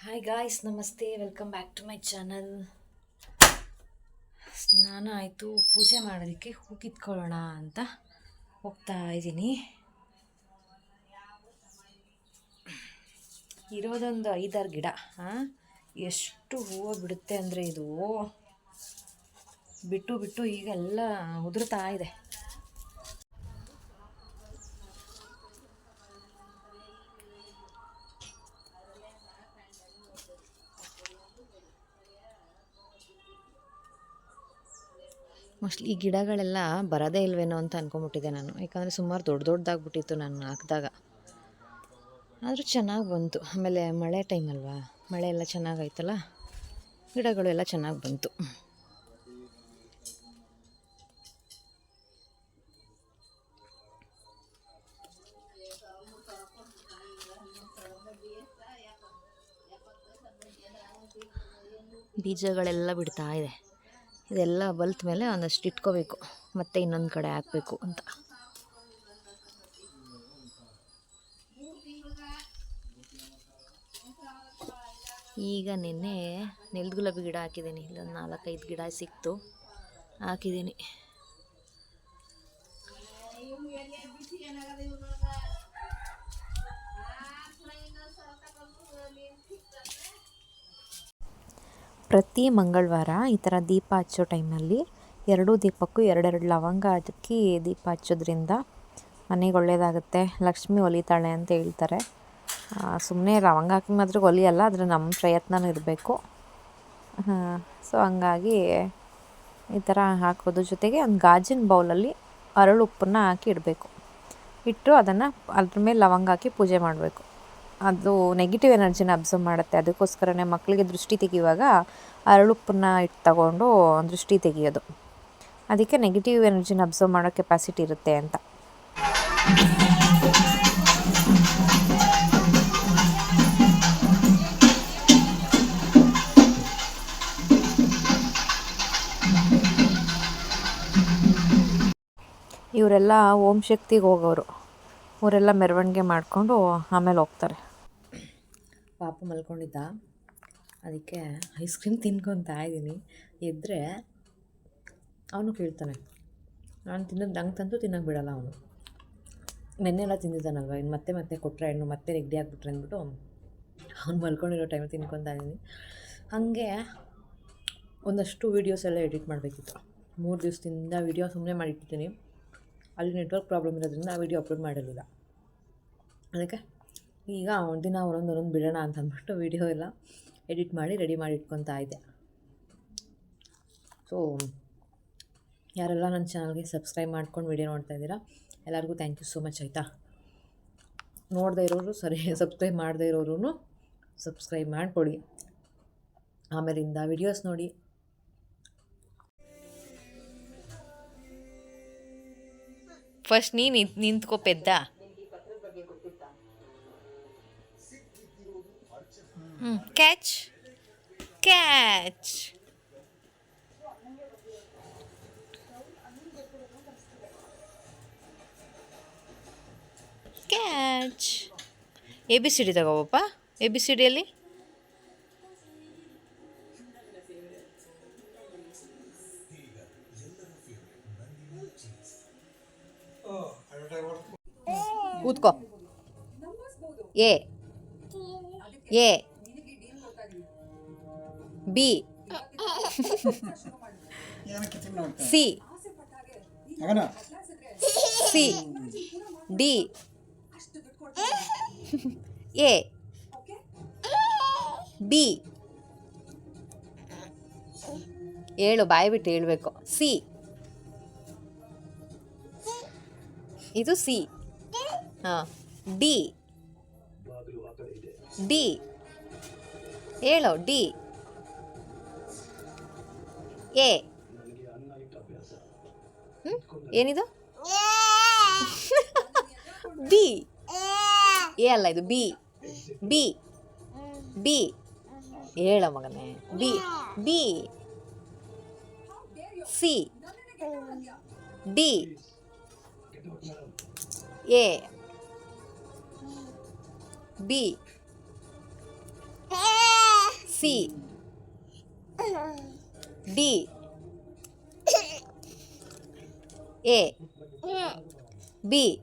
Hi guys ನಮಸ್ತೆ welcome back to my channel ಸ್ನಾನ ಆಯಿತು ಪೂಜೆ ಮಾಡೋದಕ್ಕೆ ಹೂ ಕಿತ್ಕೊಳ್ಳೋಣ ಅಂತ ಹೋಗ್ತಾ ಇದ್ದೀನಿ. ಇರೋದೊಂದು ಐದಾರು ಗಿಡ ಎಷ್ಟು ಹೂವು ಬಿಡುತ್ತೆ ಅಂದರೆ ಇದು ಬಿಟ್ಟು ಬಿಟ್ಟು ಈಗೆಲ್ಲ ಉದುರ್ತಾ ಇದೆ. ಮೋಸ್ಟ್ಲಿ ಈ ಗಿಡಗಳೆಲ್ಲ ಬರೋದೇ ಇಲ್ವೇನೋ ಅಂತ ಅಂದ್ಕೊಂಬಿಟ್ಟಿದ್ದೆ ನಾನು. ಯಾಕಂದರೆ ಸುಮಾರು ದೊಡ್ಡ ದೊಡ್ಡದಾಗ್ಬಿಟ್ಟಿತ್ತು ನಾನು ಹಾಕಿದಾಗ. ಆದರೂ ಚೆನ್ನಾಗಿ ಬಂತು. ಆಮೇಲೆ ಮಳೆ ಟೈಮ್ ಅಲ್ವಾ? ಮಳೆ ಎಲ್ಲ ಚೆನ್ನಾಗಾಯ್ತಲ್ಲ? ಗಿಡಗಳು ಎಲ್ಲ ಚೆನ್ನಾಗಿ ಬಂತು. ಬೀಜಗಳೆಲ್ಲ ಬಿಡ್ತಾ ಇದೆ. ಇದೆಲ್ಲ ಬಲ್ತ ಮೇಲೆ ಒಂದಷ್ಟು ಇಟ್ಕೋಬೇಕು. ಮತ್ತೆ ಇನ್ನೊಂದು ಕಡೆ ಹಾಕಬೇಕು ಅಂತ. ಈಗ ನಿನ್ನೆ ನೆಲ್ಗುಲಾಬಿ ಗಿಡ ಹಾಕಿದ್ದೀನಿ. ಇಲ್ಲೊಂದು ನಾಲ್ಕೈದು ಗಿಡ ಸಿಕ್ತು. ಹಾಕಿದ್ದೀನಿ. ಪ್ರತಿ ಮಂಗಳವಾರ ಈ ಥರ ದೀಪ ಹಚ್ಚೋ ಟೈಮಲ್ಲಿ ಎರಡೂ ದೀಪಕ್ಕೂ ಎರಡೆರಡು ಲವಂಗ ಅದಕ್ಕೆ ದೀಪ ಹಚ್ಚೋದ್ರಿಂದ ಮನೆಗೆ ಒಳ್ಳೆಯದಾಗುತ್ತೆ ಲಕ್ಷ್ಮಿ ಒಲಿತಾಳೆ ಅಂತ ಹೇಳ್ತಾರೆ. ಸುಮ್ಮನೆ ಲವಂಗ ಹಾಕಿ ಮಾತ್ರ ಒಲಿಯಲ್ಲ, ಆದರೆ ನಮ್ಮ ಪ್ರಯತ್ನನೂ ಇರಬೇಕು. ಸೊ ಹಂಗಾಗಿ ಈ ಥರ ಹಾಕೋದು. ಜೊತೆಗೆ ಒಂದು ಗಾಜಿನ ಬೌಲಲ್ಲಿ ಅರಳು ಉಪ್ಪನ್ನು ಹಾಕಿ ಇಡಬೇಕು. ಇಟ್ಟು ಅದನ್ನು ಅದ್ರ ಮೇಲೆ ಲವಂಗ ಹಾಕಿ ಪೂಜೆ ಮಾಡಬೇಕು. ಅದು ನೆಗೆಟಿವ್ ಎನರ್ಜಿನ ಅಬ್ಸರ್ವ್ ಮಾಡುತ್ತೆ. ಅದಕ್ಕೋಸ್ಕರನೇ ಮಕ್ಕಳಿಗೆ ದೃಷ್ಟಿ ತೆಗೆಯುವಾಗ ಅರಳುಪ್ಪನ್ನ ಇಟ್ಟು ತಗೊಂಡು ದೃಷ್ಟಿ ತೆಗೆಯೋದು. ಅದಕ್ಕೆ ನೆಗೆಟಿವ್ ಎನರ್ಜಿನ ಅಬ್ಸರ್ವ್ ಮಾಡೋ ಕೆಪಾಸಿಟಿ ಇರುತ್ತೆ ಅಂತ. ಇವರೆಲ್ಲ ಓಂ ಶಕ್ತಿಗೆ ಹೋಗೋರು. ಇವರೆಲ್ಲ ಮೆರವಣಿಗೆ ಮಾಡಿಕೊಂಡು ಆಮೇಲೆ ಹೋಗ್ತಾರೆ. ಪಾಪ ಮಲ್ಕೊಂಡಿದ್ದ. ಅದಕ್ಕೆ ಐಸ್ ಕ್ರೀಮ್ ತಿನ್ಕೊತಾ ಇದ್ದೀನಿ. ಎದ್ದರೆ ಅವನು ಕೇಳ್ತಾನೆ. ನಾನು ತಿನ್ನೋದು ನಂಗೆ ತಂತೂ ತಿನ್ನೋಕೆ ಬಿಡಲ್ಲ ಅವನು. ನೆನ್ನೆಲ್ಲ ತಿಂದಿದ್ದಾನಲ್ವ? ಇನ್ನು ಮತ್ತೆ ಮತ್ತೆ ಕೊಟ್ಟರೆ ಹೆಣ್ಣು ಮತ್ತೆ ರೆಡಿ ಆಗಿಬಿಟ್ರೆ ಅಂದ್ಬಿಟ್ಟು ಅವ್ನು ಮಲ್ಕೊಂಡಿರೋ ಟೈಮಲ್ಲಿ ತಿನ್ಕೊತಾ ಇದ್ದೀನಿ. ಹಾಗೆ ಒಂದಷ್ಟು ವೀಡಿಯೋಸ್ ಎಲ್ಲ ಎಡಿಟ್ ಮಾಡಬೇಕಿತ್ತು. ಮೂರು ದಿವಸದಿಂದ ವೀಡಿಯೋ ಸುಮ್ಮನೆ ಮಾಡಿಟ್ಟಿದ್ದೀನಿ. ಅಲ್ಲಿ ನೆಟ್ವರ್ಕ್ ಪ್ರಾಬ್ಲಮ್ ಇರೋದ್ರಿಂದ ಆ ವೀಡಿಯೋ ಅಪ್ಲೋಡ್ ಮಾಡಿರಲಿಲ್ಲ ಅದಕ್ಕೆ ಈಗ ದಿನ ಒಂದೊಂದು ಒಂದೊಂದು ಬಿಡೋಣ ಅಂತ ಅಂದ್ಬಿಟ್ಟು ವಿಡಿಯೋ ಎಲ್ಲ ಎಡಿಟ್ ಮಾಡಿ ರೆಡಿ ಮಾಡಿ ಇಟ್ಕೊತಾ ಇದ್ದೆ. ಸೊ ಯಾರೆಲ್ಲ ನನ್ನ ಚಾನಲ್ಗೆ ಸಬ್ಸ್ಕ್ರೈಬ್ ಮಾಡ್ಕೊಂಡು ವೀಡಿಯೋ ನೋಡ್ತಾ ಇದ್ದೀರಾ, ಎಲ್ಲರಿಗೂ ಥ್ಯಾಂಕ್ ಯು ಸೋ ಮಚ್ ಆಯಿತಾ? ನೋಡದೇ ಇರೋರು ಸರಿ ಸಬ್ಸ್ಕ್ರೈಬ್ ಮಾಡದೇ ಇರೋರು ಸಬ್ಸ್ಕ್ರೈಬ್ ಮಾಡಿಕೊಡಿ. ಆಮೇಲಿಂದ ವಿಡಿಯೋಸ್ ನೋಡಿ. ಫಸ್ಟ್ ನೀ ನಿಂತ್ಕೋ ಪೆದ್ದ? Catch catch catch A B C D ತಗೋಬಪ್ಪ A B C ಡಿಯಲ್ಲಿ ಕೂತ್ಕೋ. A A. B. C. C. D. A. B. ಹೇಳು ಬಾಯಿ ಬಿಟ್ಟು ಹೇಳಬೇಕು. ಸಿ. ಇದು ಸಿ. ಹಾಂ. ಡಿ. ಡಿ. ಹೇಳೋ ಡಿ. ಎ. ಏನಿದು? ಬಿ. ಎ ಅಲ್ಲ, ಇದು ಬಿ. ಬಿ. ಬಿ. ಹೇಳ ಮಗನೇ. B. B. C. D. A. B. C. D. A. B.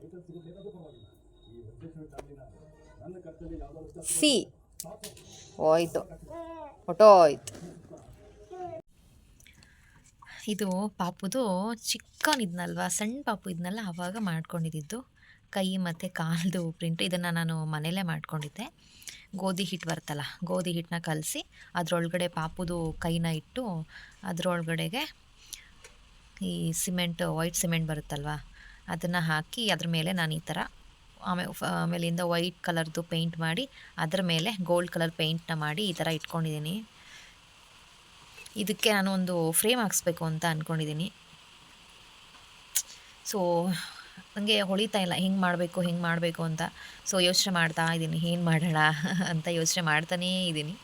C. ಹೋಯ್ತು. ಹೊಟ್ಟೋಯ್ತು. ಇದು ಪಾಪುದು ಚಿಕ್ಕನಿದ್ನಲ್ವಾ, ಸಣ್ಣ ಪಾಪು ಇದ್ನಲ್ಲ ಆವಾಗ ಮಾಡ್ಕೊಂಡಿದ್ದು. ಕೈ ಮತ್ತು ಕಾಲ್ದು ಪ್ರಿಂಟ್ ಇದನ್ನು ನಾನು ಮನೇಲೇ ಮಾಡ್ಕೊಂಡಿದ್ದೆ. ಗೋಧಿ ಹಿಟ್ಟು ಬರ್ತಲ್ಲ ಗೋಧಿ ಹಿಟ್ಟನ್ನ ಕಲಸಿ ಅದರೊಳಗಡೆ ಪಾಪುದು ಕೈನ ಇಟ್ಟು ಅದರೊಳಗಡೆಗೆ ಈ ಸಿಮೆಂಟ್, ವೈಟ್ ಸಿಮೆಂಟ್ ಬರುತ್ತಲ್ವ, ಅದನ್ನು ಹಾಕಿ ಅದ್ರ ಮೇಲೆ ನಾನು ಈ ಥರ ಆಮೇಲೆ ಆಮೇಲಿಂದ ವೈಟ್ ಕಲರ್ದು ಪೇಂಟ್ ಮಾಡಿ ಅದ್ರ ಮೇಲೆ ಗೋಲ್ಡ್ ಕಲರ್ ಪೇಂಟ್ನ ಮಾಡಿ ಈ ಥರ ಇಟ್ಕೊಂಡಿದ್ದೀನಿ. ಇದಕ್ಕೆ ನಾನು ಒಂದು ಫ್ರೇಮ್ ಹಾಕ್ಸ್ಬೇಕು ಅಂತ ಅಂದ್ಕೊಂಡಿದ್ದೀನಿ ಸೊ ನನಗೆ ಹೊಳಿತಾ ಇಲ್ಲ, ಹಿಂಗೆ ಮಾಡಬೇಕು ಹಿಂಗೆ ಮಾಡಬೇಕು ಅಂತ. ಸೊ ಯೋಚನೆ ಮಾಡ್ತಾ ಇದ್ದೀನಿ, ಏನು ಮಾಡೋಣ? ಅಂತ ಯೋಚನೆ ಮಾಡ್ತಾನೇ ಇದ್ದೀನಿ.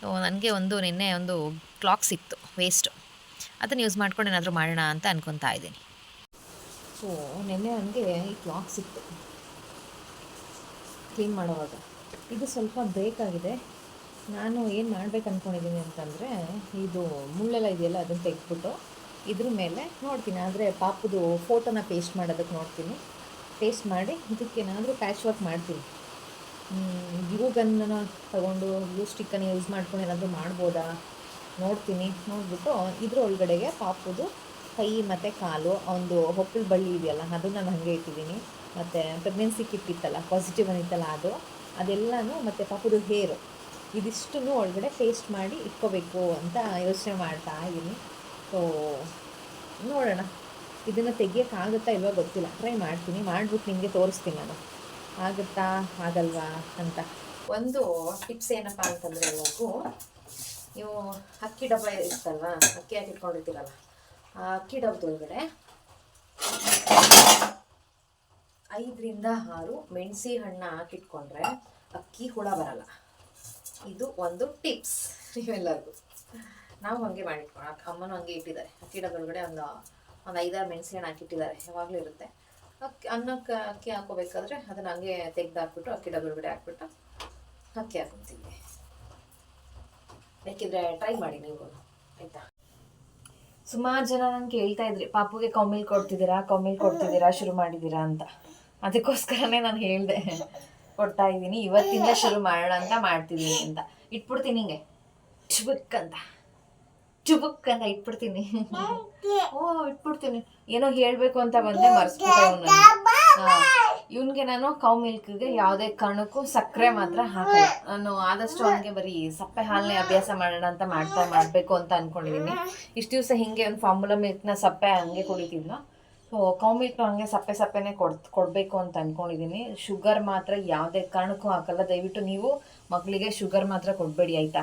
ಸೊ ನನಗೆ ಒಂದು ನಿನ್ನೆ ಒಂದು ಕ್ಲಾಕ್ ಸಿಕ್ತು ವೇಸ್ಟು ಅದನ್ನು ಯೂಸ್ ಮಾಡ್ಕೊಂಡು ಏನಾದರೂ ಮಾಡೋಣ ಅಂತ ಅನ್ಕೊತಾ ಇದ್ದೀನಿ. ಸೊ ನಿನ್ನೆ ನನಗೆ ಈ ಕ್ಲಾಕ್ ಸಿಕ್ತು. ಕ್ಲೀನ್ ಮಾಡೋವಾಗ. ಇದು ಸ್ವಲ್ಪ ಬೇಕಾಗಿದೆ ನಾನು ಏನು ಮಾಡ್ಬೇಕು ಅಂದ್ಕೊಂಡಿದ್ದೀನಿ ಅಂತಂದರೆ, ಇದು ಮುಳ್ಳೆಲ್ಲ ಇದೆಯಲ್ಲ, ಅದನ್ನು ತೆಗೆದ್ಬಿಟ್ಟು ಇದ್ರ ಮೇಲೆ ನೋಡ್ತೀನಿ. ಆದರೆ ಪಾಪದು ಫೋಟೋನ ಪೇಸ್ಟ್ ಮಾಡೋದಕ್ಕೆ ನೋಡ್ತೀನಿ. ಪೇಸ್ಟ್ ಮಾಡಿ ಇದಕ್ಕೇನಾದರೂ ಪ್ಯಾಚ್ ವರ್ಕ್ ಮಾಡ್ತೀನಿ. ಗ್ಲೂ ಗನ್ನ ತಗೊಂಡು ಸ್ಟಿಕ್ಕನ್ನು ಯೂಸ್ ಮಾಡ್ಕೊಂಡು ಏನಾದರೂ ಮಾಡ್ಬೋದಾ? ನೋಡ್ತೀನಿ. ನೋಡಿಬಿಟ್ಟು ಇದ್ರ ಒಳಗಡೆಗೆ ಪಾಪುದು ಕೈ ಮತ್ತು ಕಾಲು ಒಂದು ಹೊಕ್ಕಳು ಬಳ್ಳಿ ಇದೆಯಲ್ಲ, ಅದು ನಾನು ಹಾಗೆ ಇಟ್ಟಿದ್ದೀನಿ. ಮತ್ತು ಪ್ರೆಗ್ನೆನ್ಸಿ ಕಿಟ್ ಇತ್ತಲ್ಲ ಪಾಸಿಟಿವ್ ಅನ್ನಿತ್ತಲ್ಲ ಅದು. ಅದೆಲ್ಲನೂ ಮತ್ತು ಪಾಪುದು ಹೇರು ಇದಿಷ್ಟನ್ನು ಒಳಗಡೆ ಪೇಸ್ಟ್ ಮಾಡಿ ಇಟ್ಕೋಬೇಕು ಅಂತ ಯೋಚನೆ ಮಾಡ್ತಾ ಇದ್ದೀನಿ. ಸೊ ನೋಡೋಣ. ಇದನ್ನು ತೆಗಿಯೋಕ್ಕಾಗುತ್ತಾ ಇಲ್ವೋ ಗೊತ್ತಿಲ್ಲ. ಟ್ರೈ ಮಾಡ್ತೀನಿ. ಮಾಡ್ಬಿಟ್ಟು ನಿಮಗೆ ತೋರಿಸ್ತೀನಿ ನಾನು. ಆಗುತ್ತಾ? ಆಗಲ್ವಾ? ಅಂತ. ಒಂದು ಟಿಪ್ಸ್ ಏನಪ್ಪ ಅಂತಂದರೆ ಎಲ್ಲರಿಗೂ, ನೀವು ಅಕ್ಕಿ ಡಬ್ಬ ಇರುತ್ತಲ್ವ? ಅಕ್ಕಿ ಹಾಕಿ ಇಟ್ಕೊಂಡಿರ್ತೀರಲ್ಲ ಆ ಅಕ್ಕಿ ಡಬ್ಬದೊಳಗಡೆ ಐದರಿಂದ ಆರು ಮೆಣಸಿ ಹಣ್ಣು ಹಾಕಿಟ್ಕೊಂಡ್ರೆ ಅಕ್ಕಿ ಹುಳ ಬರಲ್ಲ. ಇದು ಒಂದು ಟಿಪ್ಸ್ ನೀವೆಲ್ಲರಿಗೂ. ನಾವು ಹಾಗೆ ಅಕ್ಕ ಅಮ್ಮನೂ ಹಂಗೆ ಇಟ್ಟಿದ್ದಾರೆ. ಅಕ್ಕಿ ಡಬ್ಬದೊಳಗಡೆ ಒಂದು ಒಂದು ಐದಾರು ಮೆಣಸಿನ ಹಣ್ಣು ಹಾಕಿಟ್ಟಿದ್ದಾರೆ ಯಾವಾಗಲೂ ಇರುತ್ತೆ. ಅಕ್ಕಿ ಅನ್ನಕ್ಕೆ ಅಕ್ಕಿ ಹಾಕೋಬೇಕಾದ್ರೆ ಅದನ್ನು ಹಂಗೆ ತೆಗ್ದು ಹಾಕ್ಬಿಟ್ಟು ಅಕ್ಕಿ ಡಬ್ಬದೊಳಗಡೆ ಹಾಕ್ಬಿಟ್ಟು ಅಕ್ಕಿ ಹಾಕೊತೀವಿ. ಬೇಕಿದ್ರೆ ಟ್ರೈ ಮಾಡಿ ನೀವು ಆಯಿತಾ? ಸುಮಾರು ಜನ ನಂಗೆ ಕೇಳ್ತಾ ಇದ್ರಿ, ಪಾಪುಗೆ ಕೌಮಿಲ್ ಕೊಡ್ತಿದ್ದೀರಾ? ಕೌಮಿಲ್ ಕೊಡ್ತಿದ್ದೀರಾ? ಶುರು ಮಾಡಿದ್ದೀರಾ? ಅಂತ. ಅದಕ್ಕೋಸ್ಕರನೇ ನಾನು ಹೇಳಿದೆ. ಕೊಡ್ತಾ ಇದ್ದೀನಿ. ಇವತ್ತಿಂದ ಶುರು ಮಾಡೋಣ ಅಂತ ಮಾಡ್ತಿದ್ದೀನಿ ಅಂತ. ಇಟ್ಬಿಡ್ತೀನಿ ಹಿಂಗೆ. ಚುಬುಕ್ ಅಂತ. ಚುಬುಕ್ ಅಂತ ಇಟ್ಬಿಡ್ತೀನಿ. ಓ ಇಟ್ಬಿಡ್ತೀನಿ. ಏನೋ ಹೇಳಬೇಕು ಅಂತ ಬಂದೆ ಮರ್ಸ್ಬಿಟ್ಟೆ ಇವನಿಗೆ ನಾನು ಕೌ ಮಿಲ್ಕ್ಗೆ ಯಾವುದೇ ಕಾರಣಕ್ಕೂ ಸಕ್ಕರೆ ಮಾತ್ರ ಹಾಕಲ್ಲ. ನಾನು ಆದಷ್ಟು ಅವನಿಗೆ ಬರೀ ಸಪ್ಪೆ ಹಾಲನ್ನೇ ಅಭ್ಯಾಸ ಮಾಡೋಣ ಅಂತ ಮಾಡ್ತಾ ಮಾಡಬೇಕು ಅಂತ ಅಂದ್ಕೊಂಡಿದ್ದೀನಿ ಇಷ್ಟು ದಿವಸ ಹಿಂಗೆ ಒಂದು ಫಾರ್ಮುಲಾ ಮಿಲ್ಕ್ನ ಸಪ್ಪೆ ಹಂಗೆ ಕುಡಿತಿದ್ನ ಸೊ ಕೌ ಮಿಲ್ಕ್ನ ಹಂಗೆ ಸಪ್ಪೆ ಸಪ್ಪೆನೇ ಕೊಡ್ ಕೊಡಬೇಕು ಅಂತ ಅಂದ್ಕೊಂಡಿದ್ದೀನಿ ಶುಗರ್ ಮಾತ್ರ ಯಾವುದೇ ಕಾರಣಕ್ಕೂ ಹಾಕಲ್ಲ. ದಯವಿಟ್ಟು ನೀವು ಮಕ್ಕಳಿಗೆ ಶುಗರ್ ಮಾತ್ರ ಕೊಡಬೇಡಿ ಆಯಿತಾ?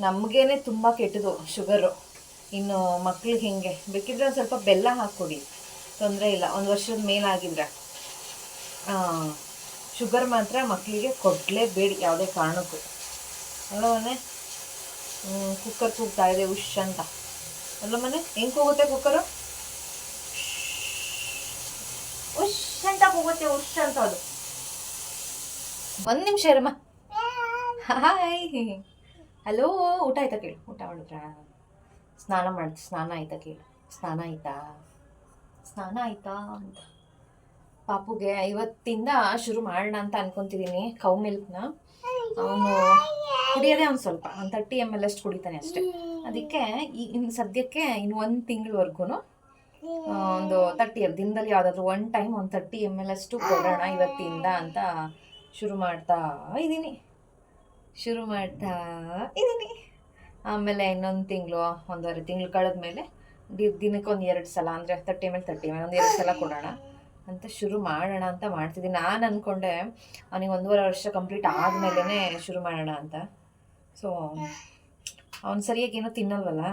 ನಮಗೇನೆ ತುಂಬ ಕೆಟ್ಟದು ಶುಗರು. ಇನ್ನು ಮಕ್ಳಿಗೆ ಹೆಂಗೆ. ಬೇಕಿದ್ರೆ ಒಂದು ಸ್ವಲ್ಪ ಬೆಲ್ಲ ಹಾಕ್ಕೊಡಿ. ತೊಂದರೆ ಇಲ್ಲ. ಒಂದು ವರ್ಷದ ಮೇಲಾಗಿದ್ರೆ. ಶುಗರ್ ಮಾತ್ರ ಮಕ್ಕಳಿಗೆ ಕೊಡಲೇಬೇಡಿ ಯಾವುದೇ ಕಾರಣಕ್ಕೂ. ಅಲ್ಲ ಮನೆ ಕುಕ್ಕರ್ ಕೂಗ್ತಾ ಇದೆ ಉಶ್ ಅಂತ. ಅಲ್ಲ ಮನೆ ಹೆಂಗೆ ಕೂಗುತ್ತೆ ಕುಕ್ಕರು? ಉಶ್ ಅಂತ ಕೂಗುತ್ತೆ ಉಶ್ ಅಂತ ಅದು. ಒಂದು ನಿಮಿಷ ಇರಮ್ಮ. ಹಾಯ್. ಹಲೋ, ಊಟ ಆಯ್ತಾ ಕೇಳು. ಊಟ ಮಾಡಿದ್ರಾ? ಸ್ನಾನ ಮಾಡಿ, ಸ್ನಾನ ಆಯ್ತಾ ಕೇಳು. ಸ್ನಾನ ಆಯ್ತಾ? ಸ್ನಾನ ಆಯ್ತಾ ಅಂತ. ಪಾಪುಗೆ ಇವತ್ತಿಂದ ಶುರು ಮಾಡೋಣ ಅಂತ ಅನ್ಕೊಂತಿದ್ದೀನಿ ಕೌ ಮಿಲ್ಕ್ನ ಅವನು ಕುಡಿಯೋದೇ ಅವ್ನು ಸ್ವಲ್ಪ, ಒಂದು ತರ್ಟಿ ಎಂ ಎಲ್ ಅಷ್ಟು ಕುಡಿತಾನೆ ಅಷ್ಟೇ. ಅದಕ್ಕೆ ಈ ಸದ್ಯಕ್ಕೆ ಇನ್ನು ಒಂದು ತಿಂಗಳವರೆಗೂ ಒಂದು ತರ್ಟಿ ದಿನದಲ್ಲಿ ಯಾವುದಾದ್ರೂ ಒನ್ ಟೈಮ್ ಒಂದು ತರ್ಟಿ ಎಂ ಎಲ್ ಅಷ್ಟು ಕೊಡೋಣ ಇವತ್ತಿಂದ ಅಂತ ಶುರು ಮಾಡ್ತಾ ಇದ್ದೀನಿ ಶುರು ಮಾಡ್ತಾ ಇದ್ದೀನಿ ಆಮೇಲೆ ಇನ್ನೊಂದು ತಿಂಗಳು, ಒಂದೂವರೆ ತಿಂಗಳು ಕಳೆದ ಮೇಲೆ ದಿ ದಿನಕ್ಕೆ ಒಂದು ಎರಡು ಸಲ, ಅಂದರೆ ತರ್ಟಿ ಮೇಲೆ ತರ್ಟಿ ಮೇಲೆ ಒಂದು ಎರಡು ಸಲ ಕೊಡೋಣ ಅಂತ ಶುರು ಮಾಡೋಣ ಅಂತ ಮಾಡ್ತಿದ್ದೀನಿ. ನಾನು ಅಂದ್ಕೊಂಡೆ ಅವನಿಗೆ ಒಂದೂವರೆ ವರ್ಷ ಕಂಪ್ಲೀಟ್ ಆದಮೇಲೇ ಶುರು ಮಾಡೋಣ ಅಂತ. ಸೊ ಅವ್ನು ಸರಿಯಾಗಿ ಏನೋ ತಿನ್ನಲ್ವಲ್ಲ?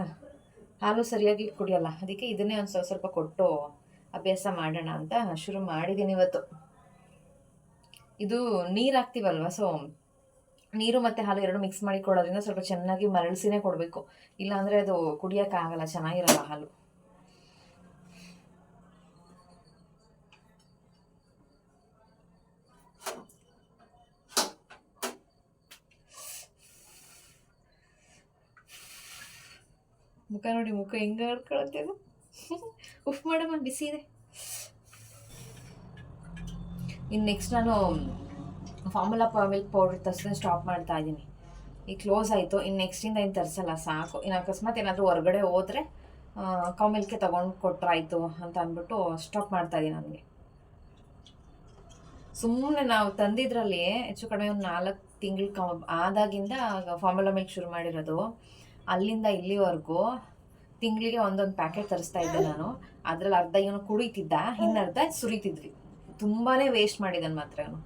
ಹಾಲು ಸರಿಯಾಗಿ ಕುಡಿಯಲ್ಲ. ಅದಕ್ಕೆ ಇದನ್ನೇ ಒಂದು ಸ್ವಲ್ಪ ಸ್ವಲ್ಪ ಕೊಟ್ಟು ಅಭ್ಯಾಸ ಮಾಡೋಣ ಅಂತ ಶುರು ಮಾಡಿದ್ದೀನಿ ಇವತ್ತು. ಇದು ನೀರು ಹಾಕ್ತೀವಲ್ವ? ಸೊ ನೀರು ಮತ್ತು ಹಾಲು ಎರಡು ಮಿಕ್ಸ್ ಮಾಡಿ ಕೊಡೋದ್ರಿಂದ ಸ್ವಲ್ಪ ಚೆನ್ನಾಗಿ ಮರಳಿಸಿನೇ ಕೊಡಬೇಕು. ಇಲ್ಲಾಂದರೆ ಅದು ಕುಡಿಯೋಕ್ಕಾಗಲ್ಲ ಚೆನ್ನಾಗಿರಲ್ಲ ಹಾಲು. ಮುಖ ನೋಡಿ, ಮುಖ ಹೆಂಗೆ ಹಾಡ್ಕೊಳತ್ತೆ ಉಫ್ ಮಾಡಮ್ಮ ಬಿಸಿ ಇದೆ. ಇನ್ನು ನೆಕ್ಸ್ಟ್ ನಾನು ಫಾರ್ಮುಲಾ ಮಿಲ್ಕ್ ಪೌಡ್ರ್ ತರ್ಸೋದನ್ನ ಸ್ಟಾಪ್ ಮಾಡ್ತಾ ಇದ್ದೀನಿ ಈಗ ಕ್ಲೋಸ್ ಆಯಿತು. ಇನ್ನು ನೆಕ್ಸ್ಟಿಂದ ಏನು ತರಿಸಲ್ಲ, ಸಾಕು. ಇನ್ನು ಅಕಸ್ಮಾತ್ ಏನಾದರೂ ಹೊರಗಡೆ ಹೋದರೆ ಕೌ ಮಿಲ್ಕೆ ತೊಗೊಂಡು ಕೊಟ್ರಾಯ್ತು ಅಂತ ಅಂದ್ಬಿಟ್ಟು ಸ್ಟಾಪ್ ಮಾಡ್ತಾ ಇದ್ದೀನಿ ನನಗೆ ಸುಮ್ಮನೆ ನಾವು ತಂದಿದ್ರಲ್ಲಿ ಹೆಚ್ಚು ಕಡಿಮೆ ಒಂದು ನಾಲ್ಕು ತಿಂಗಳು ಕ ಆದಾಗಿಂದ ಫಾರ್ಮುಲಾ ಮಿಲ್ಕ್ ಶುರು ಮಾಡಿರೋದು. ಅಲ್ಲಿಂದ ಇಲ್ಲಿವರೆಗೂ ತಿಂಗಳಿಗೆ ಒಂದೊಂದು ಪ್ಯಾಕೆಟ್ ತರಿಸ್ತಾ ಇದ್ದೆ ನಾನು. ಅದ್ರಲ್ಲಿ ಅರ್ಧ ಇವನು ಕುಡಿತಿದ್ದ ಇನ್ನರ್ಧ ಸುರಿತಿದ್ವಿ. ತುಂಬಾ ವೇಸ್ಟ್ ಮಾಡಿದನ್ ಮಾತ್ರ ಇವನು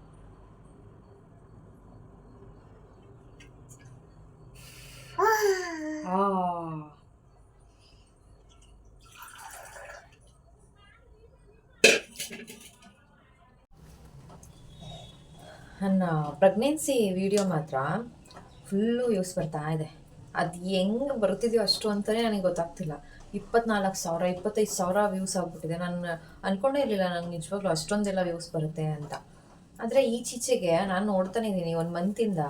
ಆ ನನ್ನ ಪ್ರೆಗ್ನೆನ್ಸಿ ವಿಡಿಯೋ ಮಾತ್ರ ಫುಲ್ಲು ಯೂಸ್ ಬರ್ತಾ ಇದೆ. ಅದು ಹೆಂಗೆ ಬರ್ತಿದೆಯೋ ಅಷ್ಟು ಅಂತಲೇ ನನಗೆ ಗೊತ್ತಾಗ್ತಿಲ್ಲ. ಇಪ್ಪತ್ನಾಲ್ಕು ಸಾವಿರ, ಇಪ್ಪತ್ತೈದು ಸಾವಿರ ವ್ಯೂಸ್ ಆಗಿಬಿಟ್ಟಿದೆ. ನಾನು ಅಂದ್ಕೊಂಡೇ ಇರಲಿಲ್ಲ ನಂಗೆ ನಿಜವಾಗ್ಲೂ ಅಷ್ಟೊಂದೆಲ್ಲ ವ್ಯೂಸ್ ಬರುತ್ತೆ ಅಂತ. ಆದರೆ ಈಚೀಚೆಗೆ ನಾನು ನೋಡ್ತಾನೆ ಇದ್ದೀನಿ ಒಂದು ಮಂತಿಂದ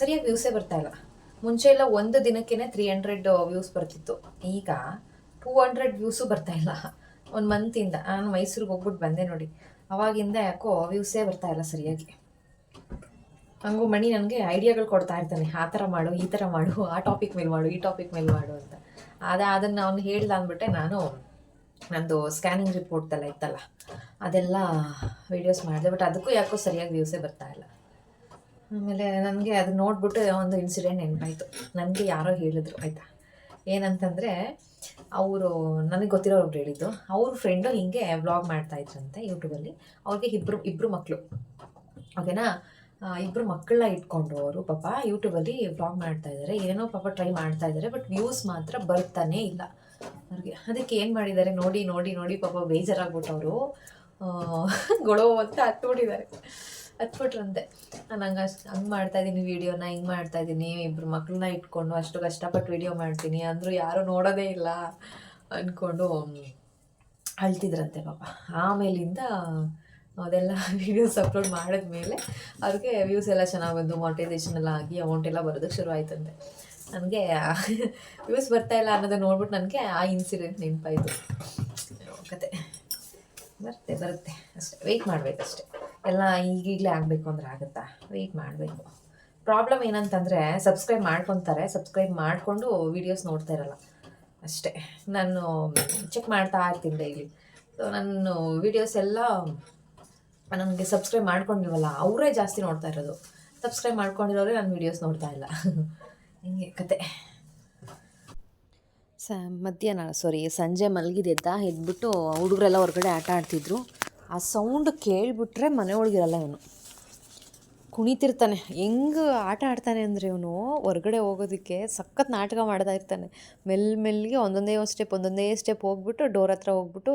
ಸರಿಯಾಗಿ ವ್ಯೂಸೇ ಬರ್ತಾ ಇಲ್ಲ. ಮುಂಚೆ ಎಲ್ಲ ಒಂದು ದಿನಕ್ಕೇನೆ ತ್ರೀ ಹಂಡ್ರೆಡ್ ವ್ಯೂಸ್ ಬರ್ತಿತ್ತು. ಈಗ ಟೂ ಹಂಡ್ರೆಡ್ ವ್ಯೂಸು ಬರ್ತಾ ಇಲ್ಲ. ಒಂದು ಮಂತಿಂದ ನಾನು ಮೈಸೂರಿಗೆ ಹೋಗ್ಬಿಟ್ಟು ಬಂದೆ ನೋಡಿ. ಅವಾಗಿಂದ ಯಾಕೋ ವ್ಯೂಸೇ ಬರ್ತಾ ಇಲ್ಲ ಸರಿಯಾಗಿ. ಹಂಗು ಮಣಿ ನನಗೆ ಐಡಿಯಾಗಳು ಕೊಡ್ತಾ ಇರ್ತಾನೆ. ಆ ಥರ ಮಾಡು, ಈ ಥರ ಮಾಡು, ಆ ಟಾಪಿಕ್ ಮೇಲೆ ಮಾಡು, ಈ ಟಾಪಿಕ್ ಮೇಲೆ ಮಾಡು ಅಂತ. ಅದ ಅದನ್ನು ಅವ್ನು ಹೇಳ್ದ ಅಂದ್ಬಿಟ್ಟೆ ನಾನು ನಂದು ಸ್ಕ್ಯಾನಿಂಗ್ ರಿಪೋರ್ಟ್ ಎಲ್ಲ ಇತ್ತಲ್ಲ, ಅದೆಲ್ಲ ವೀಡಿಯೋಸ್ ಮಾಡಿದೆ. ಬಟ್ ಅದಕ್ಕೂ ಯಾಕೋ ಸರಿಯಾಗಿ ವ್ಯೂಸೇ ಬರ್ತಾ ಇಲ್ಲ. ಆಮೇಲೆ ನನಗೆ ಅದು ನೋಡ್ಬಿಟ್ಟು ಒಂದು ಇನ್ಸಿಡೆಂಟ್ ನೆನಪಾಯಿತು. ನನಗೆ ಯಾರೋ ಹೇಳಿದ್ರು, ಆಯಿತಾ? ಏನಂತಂದರೆ, ಅವರು ನನಗೆ ಗೊತ್ತಿರೋ ಒಬ್ರು ಹೇಳಿದ್ದು. ಅವ್ರ ಫ್ರೆಂಡು ಹಿಂಗೆ ವ್ಲಾಗ್ ಮಾಡ್ತಾ ಇದ್ರಂತೆ ಯೂಟ್ಯೂಬಲ್ಲಿ ಅವ್ರಿಗೆ ಇಬ್ಬರು ಇಬ್ಬರು ಮಕ್ಕಳು ಓಕೆನಾ? ಇಬ್ಬರು ಮಕ್ಕಳನ್ನ ಇಟ್ಕೊಂಡು ಅವರು ಪಾಪ ಯೂಟ್ಯೂಬಲ್ಲಿ ವ್ಲಾಗ್ ಮಾಡ್ತಾ ಇದ್ದಾರೆ ಏನೋ ಪಾಪ ಟ್ರೈ ಮಾಡ್ತಾ ಇದ್ದಾರೆ ಬಟ್ ವ್ಯೂಸ್ ಮಾತ್ರ ಬರ್ತಾನೇ ಇಲ್ಲ. ಅವ್ರಿಗೆ ಅದಕ್ಕೆ ಏನು ಮಾಡಿದ್ದಾರೆ? ನೋಡಿ ನೋಡಿ ನೋಡಿ ಪಾಪ ಬೇಜಾರಾಗ್ಬಿಟ್ಟು ಅವರು ಗೊಳೋ ಅಂತ ಹತ್ಬಿಟ್ಟಿದ್ದಾರೆ. ಹತ್ಬಿಟ್ರಂತೆ ನಾನು ಹಂಗೆ ಅಷ್ಟು ಹಂಗೆ ಮಾಡ್ತಾ ಇದ್ದೀನಿ ವೀಡಿಯೋನ, ಹಿಂಗೆ ಮಾಡ್ತಾ ಇದ್ದೀನಿ ಇಬ್ಬರು ಮಕ್ಕಳನ್ನ ಇಟ್ಕೊಂಡು ಅಷ್ಟು ಕಷ್ಟಪಟ್ಟು ವೀಡಿಯೋ ಮಾಡ್ತೀನಿ, ಅಂದರೂ ಯಾರೂ ನೋಡೋದೇ ಇಲ್ಲ ಅಂದ್ಕೊಂಡು ಅಳ್ತಿದ್ರಂತೆ ಪಾಪ. ಆಮೇಲಿಂದ ಅದೆಲ್ಲ ವೀಡಿಯೋಸ್ ಅಪ್ಲೋಡ್ ಮಾಡಿದ್ಮೇಲೆ ಅವ್ರಿಗೆ ವ್ಯೂಸ್ ಎಲ್ಲ ಚೆನ್ನಾಗಿ ಬಂದು ಮಾನಿಟೈಸೇಷನ್ ಎಲ್ಲ ಆಗಿ ಅಮೌಂಟ್ ಎಲ್ಲ ಬರೋದಕ್ಕೆ ಶುರು ಆಯ್ತಂತೆ. ನನಗೆ ವ್ಯೂಸ್ ಬರ್ತಾ ಇಲ್ಲ ಅನ್ನೋದನ್ನ ನೋಡ್ಬಿಟ್ಟು ನನಗೆ ಆ ಇನ್ಸಿಡೆಂಟ್ ನೆನಪಾಯಿತು. ಕತೆ. ಬರುತ್ತೆ ಬರುತ್ತೆ. ಅಷ್ಟೇ ವೆಯ್ಟ್ ಮಾಡಬೇಕಷ್ಟೆ. ಎಲ್ಲ ಈಗೀಗಲೇ ಆಗಬೇಕು ಅಂದ್ರೆ ಆಗುತ್ತಾ? ವೆಯ್ಟ್ ಮಾಡಬೇಕು. ಪ್ರಾಬ್ಲಮ್ ಏನಂತಂದರೆ ಸಬ್ಸ್ಕ್ರೈಬ್ ಮಾಡ್ಕೊತಾರೆ ಸಬ್ಸ್ಕ್ರೈಬ್ ಮಾಡಿಕೊಂಡು ವೀಡಿಯೋಸ್ ನೋಡ್ತಾ ಇರಲ್ಲ. ಅಷ್ಟೇ. ನಾನು ಚೆಕ್ ಮಾಡ್ತಾ ಇರ್ತೀನಿ ಡೈಲಿ ಸೊ ನನ್ನ ವೀಡಿಯೋಸ್ ಎಲ್ಲ ನನಗೆ ಸಬ್ಸ್ಕ್ರೈಬ್ ಮಾಡ್ಕೊಂಡಿಲ್ವಲ್ಲ ಅವರೇ ಜಾಸ್ತಿ ನೋಡ್ತಾ ಇರೋದು. ಸಬ್ಸ್ಕ್ರೈಬ್ ಮಾಡ್ಕೊಂಡಿರೋರೇ ನನ್ನ ವೀಡಿಯೋಸ್ ನೋಡ್ತಾ ಇಲ್ಲ. ಹಿಂಗೆ ಕತೆ. ಸ, ಮಧ್ಯಾಹ್ನ ಸಾರಿ ಸಂಜೆ ಮಲಗಿದೆದ್ದ ಎದ್ಬಿಟ್ಟು ಹುಡುಗರೆಲ್ಲ ಹೊರಗಡೆ ಆಟ ಆಡ್ತಿದ್ರು. ಆ ಸೌಂಡ್ ಕೇಳಿಬಿಟ್ರೆ ಮನೆ ಒಳಗಿರಲ್ಲ ಇವನು. ಕುಣಿತಿರ್ತಾನೆ. ಹೆಂಗೆ ಆಟ ಆಡ್ತಾನೆ ಅಂದರೆ ಇವನು ಹೊರಗಡೆ ಹೋಗೋದಕ್ಕೆ ಸಖತ್ ನಾಟಕ ಮಾಡ್ತಾ ಇರ್ತಾನೆ. ಮೆಲ್ ಮೆಲ್ಲಿಗೆ ಒಂದೊಂದೇ ಒಂದು ಸ್ಟೆಪ್ ಒಂದೊಂದೇ ಸ್ಟೆಪ್ ಹೋಗ್ಬಿಟ್ಟು ಡೋರ್ ಹತ್ರ ಹೋಗ್ಬಿಟ್ಟು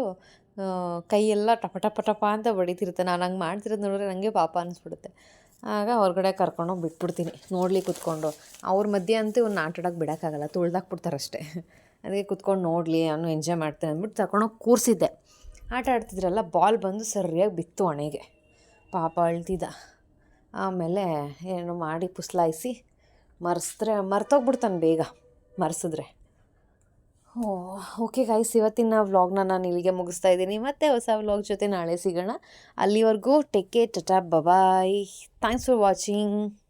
ಕೈಯೆಲ್ಲ ಟಪ ಟಪ ಟಪ ಅಂತ ಬಡಿತಿರ್ತಾನೆ ನಾನು ಹಂಗೆ ಮಾಡ್ತಿರೋದು ನೋಡಿದ್ರೆ ನನಗೆ ಪಾಪ ಅನಿಸ್ಬಿಡುತ್ತೆ. ಆಗ ಹೊರಗಡೆ ಕರ್ಕೊಂಡೋಗಿ ಬಿಟ್ಬಿಡ್ತೀನಿ. ನೋಡ್ಲಿ ಕುತ್ಕೊಂಡು. ಅವ್ರ ಮಧ್ಯೆ ಅಂತೂ ಇವ್ನ ಆಟಾಡೋಕೆ ಬಿಡೋಕ್ಕಾಗಲ್ಲ. ತುಳ್ದಾಕ್ಬಿಡ್ತಾರಷ್ಟೇ. ಅದಕ್ಕೆ ಕುತ್ಕೊಂಡು ನೋಡಲಿ ಅವನು ಎಂಜಾಯ್ ಮಾಡ್ತಾನೆ ಅಂದ್ಬಿಟ್ಟು ತಗೊಂಡೋಗಿ ಕೂರಿಸಿದ್ದೆ. ಆಟ ಆಡ್ತಿದ್ರಲ್ಲ ಬಾಲ್ ಬಂದು ಸರಿಯಾಗಿ ಬಿತ್ತು ಹಣೆಗೆ. ಪಾಪ ಅಳ್ತಿದ್ದ. ಆಮೇಲೆ ಏನು ಮಾಡಿ ಪುಸ್ಲಾಯಿಸಿ, ಮರೆಸಿದ್ರೆ, ಮರ್ತೋಗ್ಬಿಡ್ತಾನೆ ಬೇಗ, ಮರೆಸಿದ್ರೆ. ಓ, ಓಕೆ ಗೈಸ್ ಇವತ್ತಿನ ವ್ಲಾಗ್ನ ನಾನು ಇಲ್ಲಿಗೆ ಮುಗಿಸ್ತಾ ಇದ್ದೀನಿ. ಮತ್ತೆ ಹೊಸ ವ್ಲಾಗ್ ಜೊತೆ ನಾಳೆ ಸಿಗೋಣ. ಅಲ್ಲಿವರೆಗೂ take care tata bye bye thanks for watching